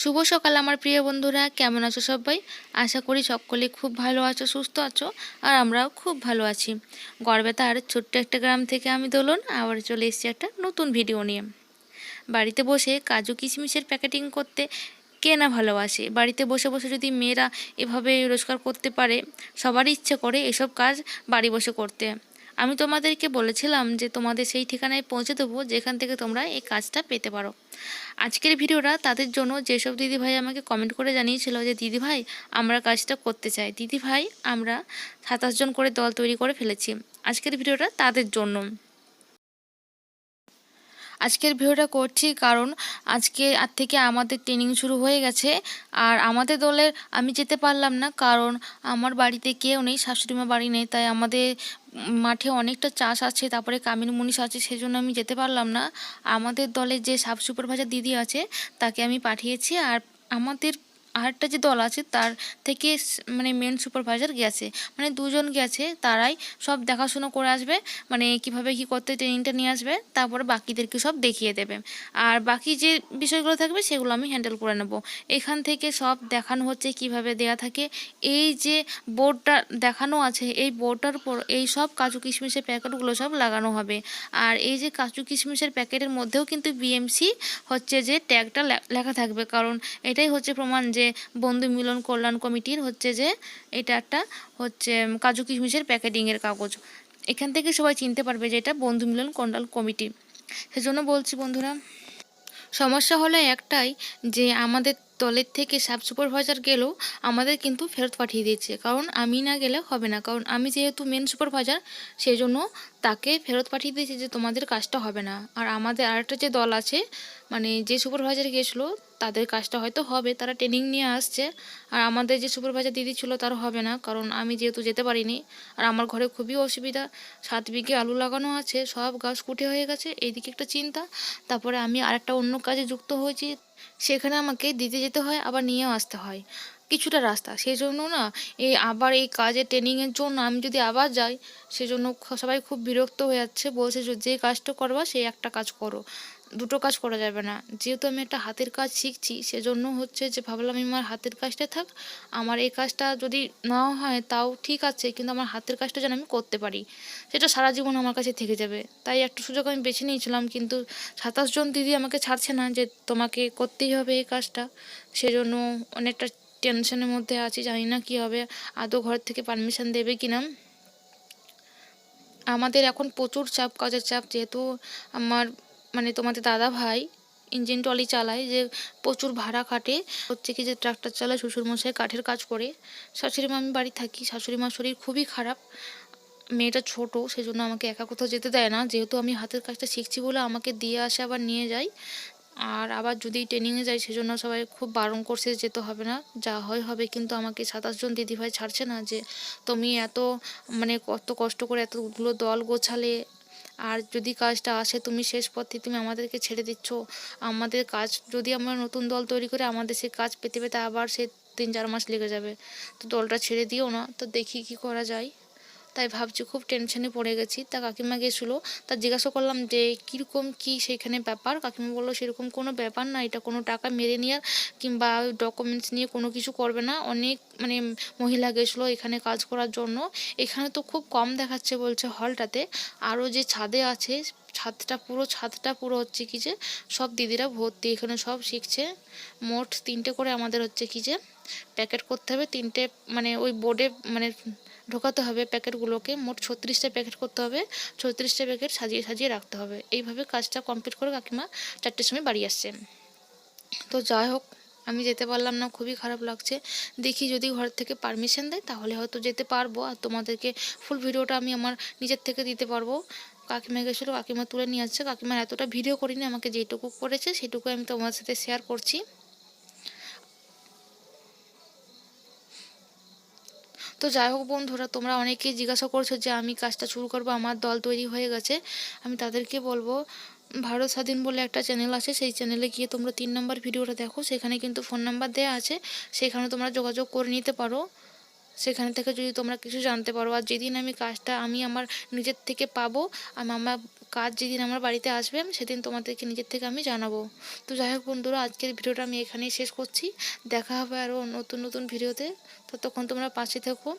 শুভ সকাল আমার প্রিয় বন্ধুরা, কেমন আছো সবাই? আশা করি সকলে খুব ভালো আছো, সুস্থ আছো, আর আমরাও খুব ভালো আছি। গড়বেতার ছোট্ট একটা গ্রাম থেকে আমি দোলন, আবার চলে এসেছি একটা নতুন ভিডিও নিয়ে। বাড়িতে বসে কাজু কিশমিশের প্যাকেটিং করতে কে না ভালোবাসে? বাড়িতে বসে বসে যদি মেয়েরা এভাবে রোজগার করতে পারে, সবারই ইচ্ছে করে এসব কাজ বাড়ি বসে করতে। আমি তোমাদেরকে বলেছিলাম যে তোমাদের সেই ঠিকানায় পৌঁছে দেবো যেখান থেকে তোমরা এই কাজটা পেতে পারো। আজকের ভিডিওটা তাদের জন্য যেসব দিদিভাই আমাকে কমেন্ট করে জানিয়েছিল যে, দিদিভাই, আমরা কাজটা করতে চাই। দিদিভাই, আমরা সাতাশ জন করে দল তৈরি করে ফেলেছি। আজকের ভিডিওটা তাদের জন্য। আজকের ভিডিওটা করছি কারণ আজকে আর থেকে আমাদের ট্রেনিং শুরু হয়ে গেছে। আর আমাদের দলের আমি যেতে পারলাম না কারণ আমার বাড়িতে কেউ নেই, শাশুড়িমা বাড়ি নেই, তাই আমাদের মাঠে অনেকটা চাষ আছে, তারপরে কামিন মুনিশ আছে, সেজন্য আমি যেতে পারলাম না। আমাদের দলের যে সাব সুপারভাইজার দিদি আছে, তাকে আমি পাঠিয়েছি। আর আমাদের আরেকটা যে দল আছে, তার থেকে মানে মেন সুপারভাইজার গেছে। মানে দুজন গেছে, তারাই সব দেখাশুনো করে আসবে মানে কীভাবে কি করতে ট্রেনিংটা নিয়ে আসবে, তারপরে বাকিদেরকে সব দেখিয়ে দেবে। আর বাকি যে বিষয়গুলো থাকবে, সেগুলো আমি হ্যান্ডেল করে নেব। এখান থেকে সব দেখানো হচ্ছে, কীভাবে দেয়া থাকে। এই যে বোর্ডটা দেখানো আছে, এই বোর্ডটার উপর এই সব কাজু কিশমিশের প্যাকেটগুলো সব লাগানো হবে। আর এই যে কাজু কিশমিশের প্যাকেটের মধ্যেও কিন্তু বিএমসি হচ্ছে যে ট্যাগটা লেখা থাকবে। কারণ এটাই হচ্ছে প্রমাণ যে বন্ধু মিলন কল্যাণ কমিটির হচ্ছে যে এটা একটা হচ্ছে কাজু কিশমিশের প্যাকেটিংয়ের কাগজ। এখান থেকে সবাই চিনতে পারবে যে এটা বন্ধু মিলন কল্যাণ কমিটি। সেজন্য বলছি বন্ধুরা, সমস্যা হলো একটাই যে আমাদের দলের থেকে সাব সুপারভাইজার গেলেও আমাদের কিন্তু ফেরত পাঠিয়ে দিয়েছে। কারণ আমি না গেলে হবে না। কারণ আমি যেহেতু মেন সুপারভাইজার সেই জন্য তাকে ফেরত পাঠিয়ে দিয়েছে যে তোমাদের কাজটা হবে না। আর আমাদের আরেকটা যে দল আছে মানে যে সুপারভাইজার গিয়েছিল, তাদের কাজটা হয়তো হবে। তারা ট্রেনিং নিয়ে আসছে। আর আমাদের যে সুপারভাইজার দিদি ছিল, তার হবে না। কারণ আমি যেহেতু যেতে পারিনি, আর আমার ঘরে খুবই অসুবিধা। সাত বিঘে আলু লাগানো আছে, সব গাছ কুটে হয়ে গেছে। এইদিকে একটা চিন্তা। তারপরে আমি আরেকটা অন্য কাজে যুক্ত হয়েছি। সেখানে আমাকে দিতে যেতে হয়, আবার নিয়েও আসতে হয়। কিছুটা রাস্তা। সেই জন্য না, এই আবার এই কাজে ট্রেনিংয়ের জন্য আমি যদি আবার যাই, সেজন্য সবাই খুব বিরক্ত হয়ে যাচ্ছে। বলছে যে কাজটা করবা সেই একটা কাজ করো। দুটো কাজ করা যাবে না। যেহেতু আমি একটা হাতের কাজ শিখছি, সেজন্য হচ্ছে যে ভাবলাম আমি আমার হাতের কাজটা থাক, আমার এই কাজটা যদি নাও হয় তাও ঠিক আছে, কিন্তু আমার হাতের কাজটা যেন আমি করতে পারি, সেটা সারা জীবন আমার কাছে থেকে যাবে। তাই একটা সুযোগ আমি বেছে নিয়েছিলাম, কিন্তু সাতাশ জন দিদি আমাকে ছাড়ছে না যে তোমাকে করতেই হবে এই কাজটা। সেজন্য অনেকটা টেনশনের মধ্যে আছি, জানি না কী হবে, আদৌ ঘর থেকে পারমিশন দেবে কি না। আমাদের এখন প্রচুর চাপ, কাজের চাপ, যেহেতু আমার মানে তোমাদের দাদা ভাই ইঞ্জিন ট্রলি চালায়, যে প্রচুর ভাড়া খাটে। হচ্ছে কি যে ট্রাক্টর চালায়, শ্বশুরমশাই কাঠের কাজ করে। শাশুড়ি মা আমি বাড়ি থাকি শাশুড়ি মার শরীর খুবই খারাপ। মেয়েটা ছোট, সেজন্য আমাকে একা কোথাও যেতে দেয় না। যেহেতু আমি হাতের কাজটা শিখছি বলে আমাকে দিয়ে আসে, আবার নিয়ে যায় আর আবার যদি ট্রেনিংয়ে যাই, সেজন্য সবাই খুব বারণ করছে যেতে হবে না। যা হয় হবে, কিন্তু আমাকে সাতাশ জন দিদিভাই ছাড়ছে না যে, তুমি এত মানে কত কষ্ট করে এতগুলো দল গোছালে আর যদি কাজটা আসে, তুমি শেষ পথে তুমি আমাদেরকে ছেড়ে দিচ্ছ। আমাদের কাজ, যদি আমরা নতুন দল তৈরি করে আমাদের সেই কাজ পেতে পেতে আবার সে তিন চার মাস লেগে যাবে। তো দলটা ছেড়ে দিও না, তো দেখি কি করা যায়। তাই ভাবছি খুব টেনশনে পড়ে গেছি। তা কাকিমা গেছিল, তা জিজ্ঞাসা করলাম যে, কীরকম কী সেখানে ব্যাপার? কাকিমা বলল, সেরকম কোনো ব্যাপার না, এটা কোনো টাকা মেরে নেওয়ার কিংবা ডকুমেন্টস নিয়ে কোনো কিছু করবে না। অনেক মানে মহিলা গেছিল এখানে কাজ করার জন্য। এখানে তো খুব কম দেখাচ্ছে বলছে হলটাতে। আরও যে ছাদে আছে, ছাদটা পুরো ছাদটা পুরো হচ্ছে কি যে, সব দিদিরা ভর্তি। এখানে সব শিখছে। মোট তিনটে করে আমাদের হচ্ছে কি যে প্যাকেট করতে হবে। তিনটে মানে ওই বোর্ডে মানে ঢোকাতে হবে প্যাকেটগুলোকে, মোট ছত্রিশটা প্যাকেট করতে হবে, ছত্রিশটা প্যাকেট সাজিয়ে সাজিয়ে রাখতে হবে। এইভাবে কাজটা কমপ্লিট করে কাকিমা, চারটের সময় বাড়ি আসছে। তো যাই হোক, আমি যেতে পারলাম না, খুবই খারাপ লাগছে। দেখি যদি ঘর থেকে পারমিশন দেয়, তাহলে হয়তো যেতে পারব। আর তোমাদেরকে ফুল ভিডিওটা আমি আমার নিজের থেকে দিতে পারব। কাকিমা গেছিল, কাকিমা তুলে নিয়ে আসছে। কাকিমার এতটা ভিডিও করিনি, আমাকে যেটুকু করেছে সেটুকু আমি তোমার সাথে শেয়ার করছি। তো যাই হোক বন্ধুরা, তোমরা অনেকেই জিজ্ঞাসা করছ যে আমি কাজটা শুরু করব, আমার দল তৈরি হয়ে গেছে। আমি তাদেরকে বলব, ভারত স্বাধীন বলে একটা চ্যানেল আছে, সেই চ্যানেলে গিয়ে তোমরা তিন নম্বর ভিডিওটা দেখো, সেখানে কিন্তু ফোন নাম্বার দেওয়া আছে, সেখানে তোমরা যোগাযোগ করে নিতে পারো। সেখান থেকে যদি তোমরা কিছু জানতে পারো, আর যেদিন আমি কাজটা, আমি আমার নিজের থেকে পাবো আর আমার কাজ যেদিন আমার বাড়িতে আসবে সেদিন তোমাদেরকে নিজের থেকে আমি জানাব। তো যাই হোক বন্ধুরা, আজকের ভিডিওটা আমি এখানেই শেষ করছি। দেখা হবে আরও নতুন নতুন ভিডিওতে। ততক্ষণ তোমরা পাশে থেকো।